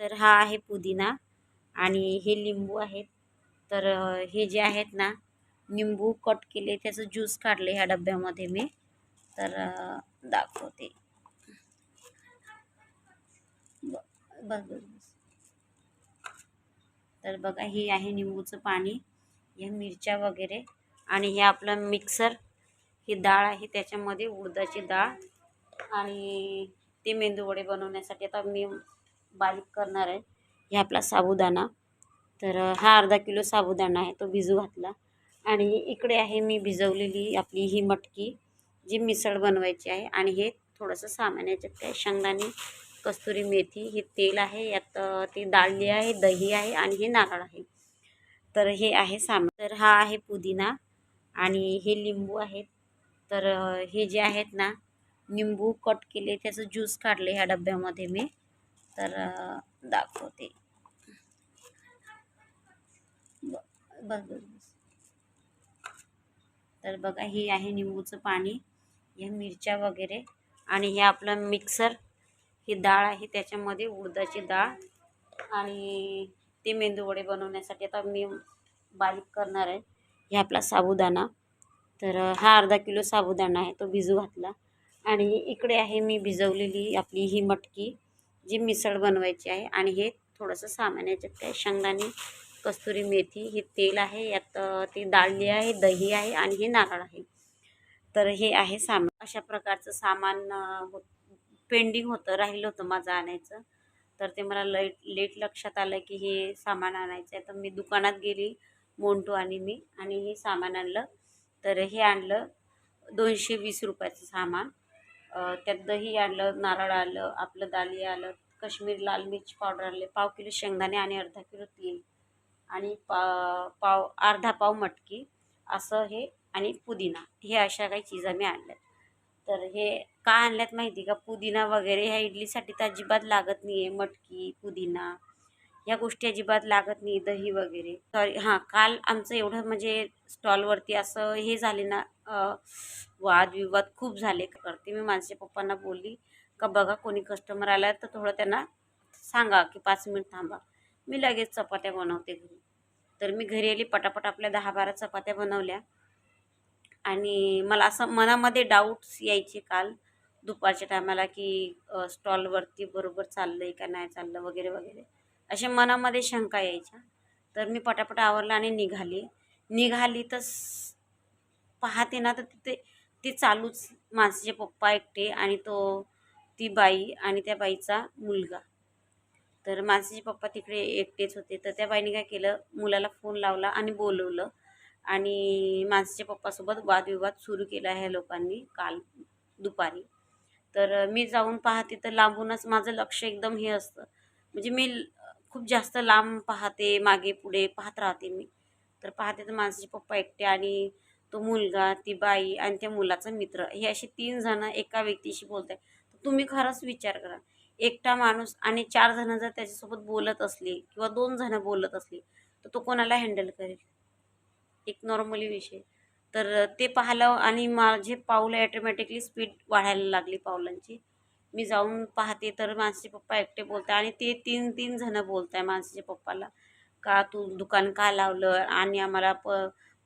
तर हा आहे पुदिना आणि हे लिंबू आहेत. तर हे जे आहेत ना निंबू कट केले त्याचं ज्यूस काढले ह्या डब्यामध्ये मी. तर दाखवते. ब- बस बस बस तर बघा हे आहे निंबूचं पाणी ह्या मिरच्या वगैरे आणि हे आपलं मिक्सर ही डाळ आहे त्याच्यामध्ये उडदाची डाळ आणि ते मेंदूवडे बनवण्यासाठी आता मी बारीक करणार आहे. हे आपला साबुदाणा. तर हा अर्धा किलो साबुदाणा आहे तो भिजू घातला. आणि इकडे आहे मी भिजवलेली आपली ही मटकी जी मिसळ बनवायची आहे. आणि हे थोडंसं सामान याच्यात काय शेंगदाणे कस्तुरी मेथी हे तेल आहे. यात ती डाळली आहे दही आहे आणि हे नारळ आहे. तर हे आहे सामान तर हा आहे पुदिना आणि हे लिंबू आहेत. तर हे जे आहेत ना निंबू कट केले त्याचं ज्यूस काढले ह्या डब्यामध्ये मी. तर दाखवते. ब- बस बस तर बघा हे आहे निंबूचं पाणी ह्या मिरच्या वगैरे आणि हे आपलं मिक्सर. ही डाळ आहे त्याच्यामध्ये उडदाची डाळ आणि ते मेंदूवडे बनवण्यासाठी आता मी बारीक करणार आहे. हे आपला साबुदाणा. तर हा अर्धा किलो साबुदाणा आहे तो भिजू घातला. आणि इकडे आहे मी भिजवलेली आपली ही मटकी. जी मिसळ बनवायची आहे आणि हे थोडंसं सामान याच्यात काय शेंगदाणे कस्तुरी मेथी हे तेल आहे. यात ती डाळली आहे दही आहे आणि हे नारळ आहे. तर हे आहे सामान. अशा प्रकारचं सामान हो पेंडिंग होतं राहिलं होतं माझं आणायचं. तर ते मला लेट लेट लक्षात आलं की हे सामान आणायचं आहे. तर मी दुकानात गेली मोंटू आणि मी आणि हे सामान आणलं. तर हे आणलं दोनशे वीस रुपयाचं सामान. त्यात दही आणलं नारळ आलं आपलं दाली आलं काश्मीर लाल मिर्च पावडर आले पाव किलो शेंगदाणे आणि अर्धा किलो तेल आणि पा पाव अर्धा पाव मटकी असं हे आणि पुदिना हे अशा काही चीज मी आणल्यात. तर हे का आणल्यात माहिती का? पुदिना वगैरे ह्या इडलीसाठी तर अजिबात लागत नाही आहे मटकी पुदिना ह्या गोष्टी अजिबात लागत नाही दही वगैरे. सॉरी हां काल आमचं एवढं म्हणजे स्टॉलवरती असं हे झाले ना वादविवाद खूप झाले. करते मी माझ्या पप्पांना बोलली का बघा कोणी कस्टमर आला तर थोडं त्यांना सांगा की पाच मिनिट थांबा. मी लगेच चपात्या बनवते घरी. तर मी घरी आली पटापट आपल्या दहा बारा चपात्या बनवल्या. आणि मला असं मनामध्ये डाऊट्स यायचे काल दुपारच्या टायमाला की स्टॉलवरती बरोबर चाललं आहे का नाही चाललं वगैरे वगैरे. अशा मनामध्ये शंका यायच्या. तर मी पटापट आवरलं आणि निघाली. निघाली तर पाहते ना तर तिथे ती चालूच माझे पप्पा एकटे आणि तो ती बाई आणि त्या बाईचा मुलगा. तर माझे पप्पा तिकडे एकटेच होते. तर त्या बाईने काय केलं मुलाला फोन लावला आणि बोलवलं. आणि माझ्या पप्पासोबत वादविवाद सुरू केला ह्या लोकांनी काल दुपारी. तर मी जाऊन पाहते तर लांबूनच माझं लक्ष एकदम हे असतं. म्हणजे मी खूप जास्त लांब पाहते मागे पुढे पाहत राहते मी. तर पाहते तर माणसाचे पप्पा एकटे आणि तो मुलगा ती बाई आणि त्या मुलाचा मित्र हे असे तीन जण एका व्यक्तीशी बोलत आहे तुम्ही खरंच विचार करा. एकटा माणूस आणि चार जण जर त्याच्यासोबत बोलत असले किंवा दोन जण बोलत असले तर तो कोणाला हँडल करेल? एक नॉर्मली विषय. तर ते पाहिलं आणि माझे पाऊलं ॲटोमॅटिकली स्पीड वाढायला लागली पावलांची. मी जाऊन पाहते तर माझे पप्पा एकटे बोलताय आणि ते तीन तीन जणं बोलत आहे माझ्या पप्पाला. का तू दुकान का लावलं? आणि आम्हाला प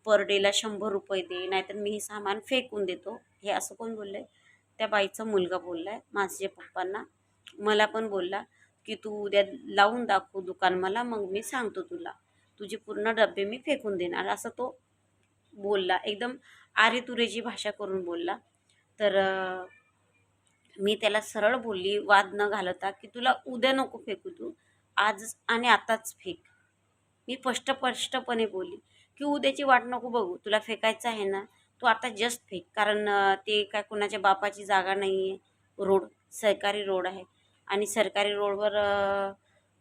पर डेला शंभर रुपये दे नाहीतर मी हे सामान फेकून देतो. हे असं कोण बोललं आहे त्या बाईचा मुलगा बोलला आहे पप्पांना. मला पण बोलला की तू उद्या लावून दाखव दुकान मला मग मी सांगतो तुला. तुझे पूर्ण डबे मी फेकून देणार. असं तो बोलला. एकदम आरे तुरेची भाषा करून बोलला. तर मी त्याला सरळ बोलली वाद न घालता की तुला उद्या नको फेकू तू आजच आणि आताच फेक. मी स्पष्टस्पष्टपणे बोलली की उद्याची वाट नको बघू तुला फेकायचं आहे ना तू आता जस्ट फेक कारण ते काय कोणाच्या बापाची जागा नाही आहे रोड सरकारी रोड आहे. आणि सरकारी रोडवर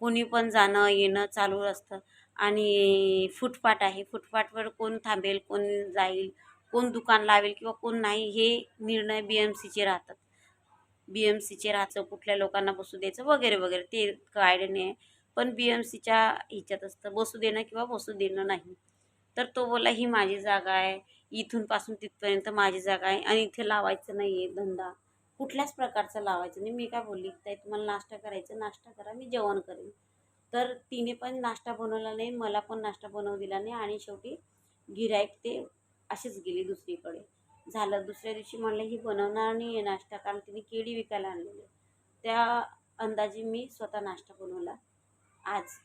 कोणी पण जाणं येणं चालू असतं. आणि फुटपाथ आहे फुटपाथवर कोण थांबेल कोण जाईल कोण दुकान लावेल किंवा कोण नाही हे निर्णय बी एम सीचे राहतात. बी एम सीचे राहतं कुठल्या लोकांना बसू द्यायचं वगैरे वगैरे. ते इतकं आयडिया नाही आहे पण बी एम सीच्या ह्याच्यात असतं बसू देणं किंवा बसू देणं नाही. तर तो बोला ही माझी जागा आहे. इथून पासून तिथपर्यंत माझी जागा आहे आणि इथे लावायचं नाही आहे धंदा. कुठल्याच प्रकारचा लावायचं नाही. मी काय बोलली ताई तुम्हाला नाश्ता करायचा नाश्ता करा मी जेवण करेन. तर तिने पण नाश्ता बनवला नाही मला पण नाश्ता बनवू दिला नाही आणि शेवटी गिरायक ते अशीच गेली दुसरीकडे. झालं. दुसऱ्या दिवशी म्हणलं ही बनवणार नाही आहे नाश्ता कारण तिने केळी विकायला आणलेली त्या अंदाजे मी स्वतः नाश्ता बनवला आज.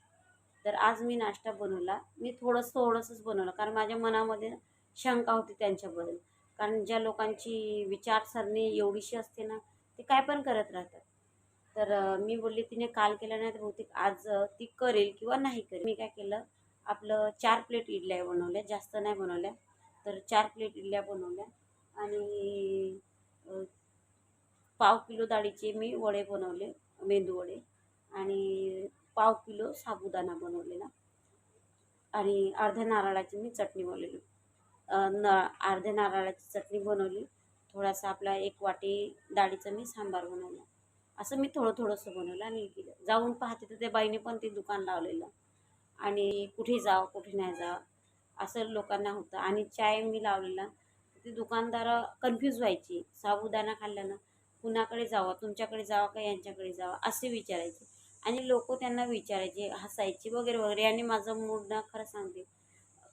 तर आज मी नाश्ता बनवला. मी थोडंसं थोडंसंच बनवलं कारण माझ्या मनामध्ये शंका होती त्यांच्याबद्दल. कारण ज्या लोकांची विचारसरणी एवढीशी असते ना ते काय पण करत राहतात. तर मी बोलली तिने काल केलं नाही तर बहुतेक आज ती करेल किंवा नाही करेल. मी काय केलं आपलं चार प्लेट इडल्या बनवल्या जास्त नाही बनवल्या. तर चार प्लेट इडल्या बनवल्या. आणि पाव किलो डाळीचे मी वडे बनवले मेंदू वडे. आणि पाव किलो साबुदाणा बनवलेला. आणि अर्ध्या नारळाची मी चटणी बनवलेली. न अर्ध्या नारळाची चटणी बनवली. थोडासा आपला एक वाटी डाळीचा मी सांबार बनवला. असं मी थोडं थोडंसं बनवलं आणि केलं. जाऊन पाहते तर त्या बाईने पण ते दुकान लावलेलं. आणि कुठे जावं कुठे नाही जावं असं लोकांना होतं. आणि चाय मी लावलेला. ते दुकानदार कन्फ्यूज व्हायची. साबुदाणा खाल्ल्यानं कुणाकडे जावं तुमच्याकडे जावं का यांच्याकडे जावं? असे विचारायचे. आणि लोक त्यांना विचारायचे हसायचे वगैरे वगैरे. आणि माझं मूड ना खरं सांगते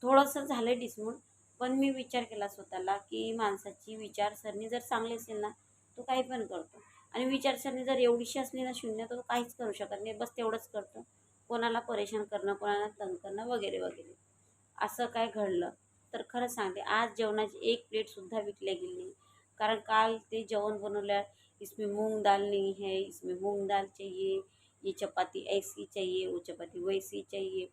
थोडंसं झालं डिसमूड पण मी विचार केला स्वतःला की माणसाची विचारसरणी जर चांगली असेल ना तो काही पण करतो. आणि विचारसरणी जर एवढीशी असली ना शून्य तर तो काहीच करू शकत नाही. बस तेवढंच करतो. कोणाला परेशान करणं कोणाला तंग करणं वगैरे वगैरे. असं काय घडलं. तर खरं सांगते, आज जेवणाची एक प्लेट प्लेटसुद्धा विकल्या गेली नाही. कारण काल ते जेवण बनवल्या इसमें मूंग दाल नहीं है इसमें मूंग दाल चाहिए, ये चपाती ऐसी चाहिए, वो चपाती वैसी चाहिए,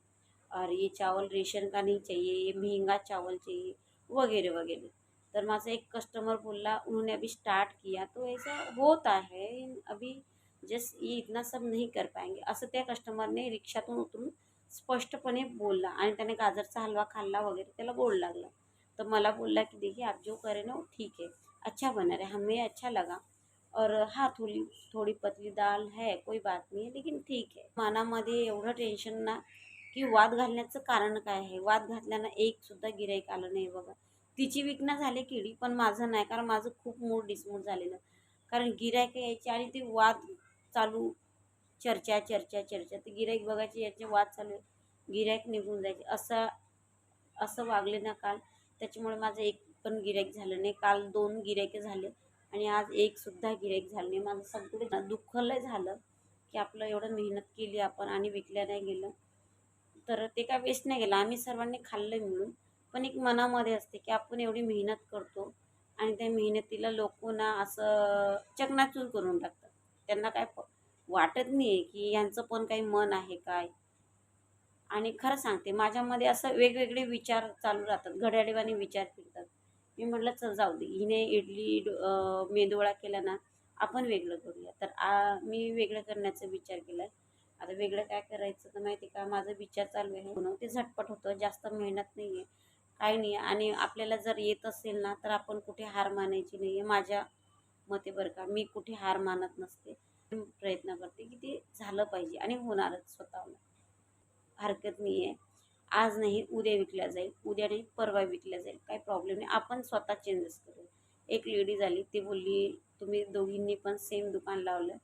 और ये चावल रेशन का नहीं चाहिए, ये महँगा चावल चाहिए वगैरह वगैरह तर माझा एक कस्टमर बोला उन्होंने अभी स्टार्ट किया. तो ऐसा होता है, अभी जस्ट ये इतना सब नहीं कर पाएँगे. असं त्या कस्टमरने रिक्षातून उतरून स्पष्टपणे बोलला आणि त्याने गाजरचा हलवा खाल्ला वगैरे त्याला गोड लागला. तर मला बोलला की देखिए आप जो करे ना वो ठीक है. अच्छा बना रे है हमें अच्छा लगा. और हा थोड़ी थोड़ी पतली दाल है कोई बात नाही लेकिन ठीक आहे मनामध्ये एवढं टेन्शन ना की वाद घालण्याचं कारण काय आहे? वाद घातल्यानं एकसुद्धा गिराईक आलं नाही बघा. तिची विकणं झाले किडी पण माझं नाही कारण माझं खूप मूड डिसमूड झालेलं. कारण गिरायक यायची आणि ती वाद चालू चर्चा चर्चा चर्चा. तर गिराईक बघायचे याचे वाद चालू गिराईक निघून जायचे. असं असं वागले ना काल. त्याच्यामुळे माझं एक पण गिराईक झालं नाही. काल दोन गिरायके झाले आणि आज एकसुद्धा गिराईक झालं नाही. माझं सगळं दुःख लय झालं की आपलं एवढं मेहनत केली आपण आणि विकल्या नाही गेलं. तर ते काय वेस्ट नाही गेलं आम्ही सर्वांनी खाल्लं मिळून. पण एक मनामध्ये असते की आपण एवढी मेहनत करतो आणि त्या मेहनतीला लोक ना असं चकनाचूर करून टाकतात. त्यांना काय प- वाटत नाही आहे की यांचं पण काही मन आहे काय? आणि खरं सांगते माझ्यामध्ये असं वेगवेगळे विचार चालू राहतात घड्याळीवाणी विचार फिरतात. मी म्हटलं चल जाऊ दे. हिने इडली ड- केला ना आपण वेगळं करूया. तर आ मी वेगळं करण्याचा विचार केला. आहे आता वेगळं काय करायचं तर माहिती का? माझा विचार चालू आहे. म्हणून ते झटपट होतं. जास्त मेहनत नाही आहे काही नाही. आणि आपल्याला जर येत असेल ना तर आपण कुठे हार मानायची नाही आहे माझ्या मते बरं का मी कुठे हार मानत नसते. प्रयत्न करते की ते झालं पाहिजे आणि होणारच स्वतःहून. हरकत नाही आहे आज नाही उद्या विकल्या जाईल. उद्या नाही परवा विकल्या जाईल. काही प्रॉब्लेम नाही. आपण स्वतः चेंजेस करू. एक लेडीज आली ती बोलली तुम्ही दोघींनी पण सेम दुकान लावलं.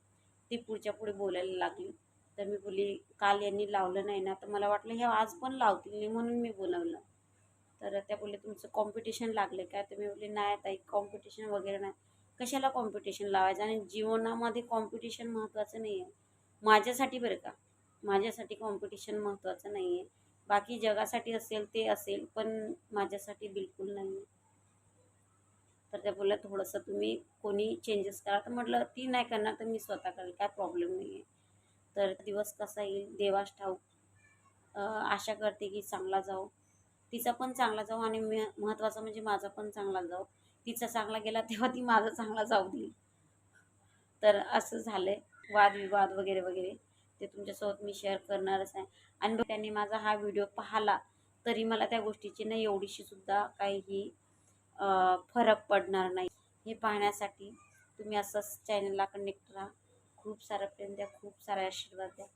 ती पुढच्या पुढे बोलायला लागली. तर मी बोलली काल यांनी लावलं नाही ना तर मला वाटलं हे आज पण लावतील नाही म्हणून मी बोलवलं. तर त्या बोलले तुमचं कॉम्पिटिशन लागलं काय तर मी बोलले नाही ताई कॉम्पिटिशन वगैरे नाही. कशाला कॉम्पिटिशन लावायचं? आणि जीवनामध्ये कॉम्पिटिशन महत्त्वाचं नाही आहे माझ्यासाठी बरं का? माझ्यासाठी कॉम्पिटिशन महत्त्वाचं नाही आहे बाकी जगासाठी असेल ते असेल पण माझ्यासाठी बिलकुल नाही आहे तर त्या बोलल्या थोडंसं तुम्ही कोणी चेंजेस करा. तर म्हटलं ती नाही करणार तर मी स्वतः करेल काय प्रॉब्लेम नाही आहे तर दिवस कसा येईल? देवास ठाऊक. आशा करते की चांगला जाऊ. तिचा पण चांगला जाऊ आणि मे महत्त्वाचं म्हणजे माझा पण चांगला जाऊ. तिचा चांगला गेला तेव्हा ती माझा चांगला जाऊ देईल तर असं झालं आहे वादविवाद वगैरे वगैरे. ते तुमच्यासोबत मी शेअर करणारच आहे. आणि त्यांनी माझा हा व्हिडिओ पाहिला तरी मला त्या गोष्टीची ना एवढीशी सुद्धा फरक पडणार नाही. हे पाहण्यासाठी तुम्ही असंच चॅनलला कनेक्ट राहा. खूप सारं प्रेम द्या खूप सारा आशीर्वाद द्या.